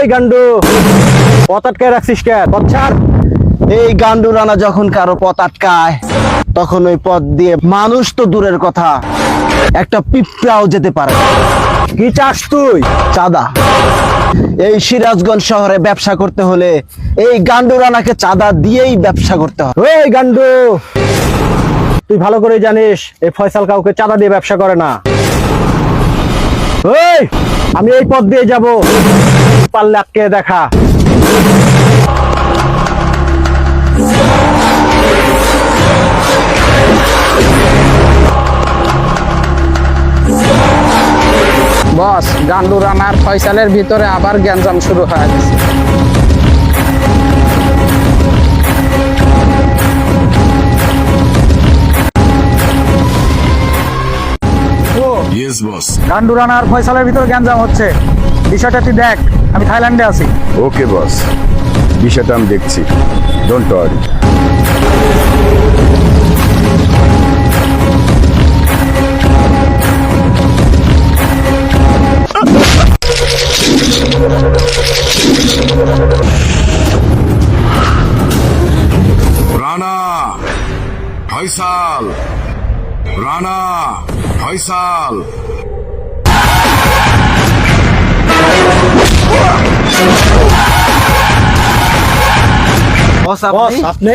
ওই গান্ডু। পথ রাখছিস কে? পথ এই গান্ডু রানা যখন কারও পথ আটকায়, তখন ওই পথ দিয়ে মানুষ তো দূরের কথা। একটা পিঁপড়াও যেতে পারে কি চাস তুই? চাঁদা। এই সিরাজগঞ্জ শহরে ব্যবসা করতে হলে এই গান্ডু রানাকে চাঁদা দিয়েই ব্যবসা করতে হবে ওই গান্ডু! তুই ভালো করে জানিস এই ফয়সাল কাউকে চাঁদা দিয়ে ব্যবসা করে না। ওই, আমি এই পথ দিয়ে যাব। পারলে আটকে দেখা। বস গান্ডু রানার ফয়সালের ভিতরে আবার গ্যাঞ্জাম শুরু হয়ে। গেছে রানার ফয়সালের ভিতরে গ্যাঞ্জাম হচ্ছে। বিষয়টা তুই দেখ। আমি থাইল্যান্ডে আছি। ওকে বস বিষয়টা আমি দেখছি। Don't worry Rana Faisal. Rana Faisal. Boss boss আপনি?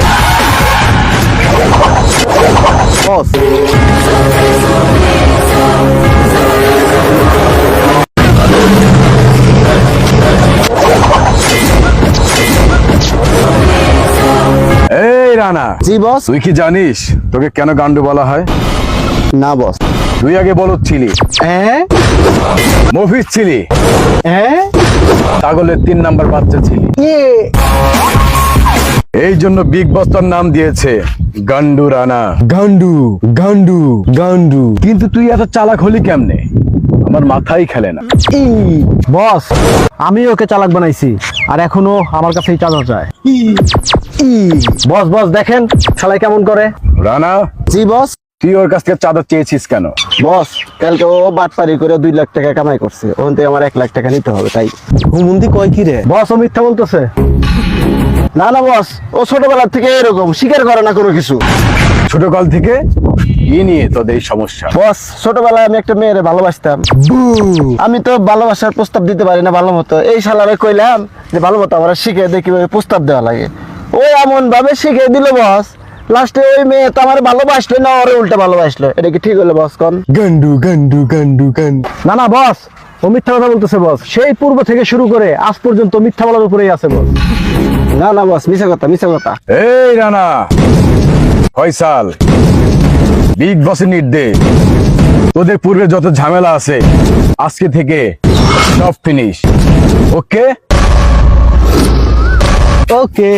বস। এই রানা জি বস। তুই কি জানিস তোকে কেন গান্ডু বলা হয়? না বস। তুই আগে বলত ছিলি। হ্যাঁ? মফিস ছিলি। হ্যাঁ? ছাগলের তিন নাম্বার বাচ্চা ছিলি। এই জন্য বিগ বস তোর নাম দিয়েছে গান্ডু রানা। গান্ডু গান্ডু গান্ডু। কিন্তু তুই এত চালাক হলি কেমনে? আমার মাথাই খেলে না। বস আমি ওকে চালাক বানাইছি আর এখনও আমার কাছেই চাঁদা চায় বস বস দেখেন শালাই কেমন করে? রানা? জি বস। তুই ওর কাছ থেকে চাঁদা চেয়েছিস কেন? বস কালকে ও বাটপারি করে দুই লাখ টাকা কামাই করছে। ওখান থেকে আমার এক লাখ টাকা নিতে হবে তাই। হুমুন্দি কয় কি রে? বস ও মিথ্যা বলতেছে। না না বস ও ছোটবেলা থেকে এরকম স্বীকার করে না কোনো কিছু। ছোটকাল থেকে ই নিয়ে তোদের সমস্যা। বস ছোটবেলায় আমি একটা মেয়েরে ভালোবাসতাম। আমি তো ভালোবাসার প্রস্তাব দিতে পারি না ভালো মতো। এই সালারে কইলাম যে ভালো মতো আমরা শিখে দেখি কীভাবে প্রস্তাব দেওয়া লাগে। ও এমন ভাবে শিখে দিল বস। লাস্টে ওই মেয়ে তো আমার ভালোবাসলো না ওরে উল্টা ভালোবাসলো। এটা কি ঠিক হলো বস? কন? গান্ডু গান্ডু গান্ডু গান্ডু। না না বস। ও মিথ্যা কথা বলতেছে বস। সেই পূর্ব থেকে শুরু করে আজ পর্যন্ত মিথ্যা বলার উপরেই আছে বস। না না বস মিশা কথা মিশা কথা। এই রানা। ফয়সাল বিগ বসের নির্দেশ তোদের পূর্বে যত ঝামেলা আছে আজকে থেকে সব ফিনিশ ওকে? ওকে।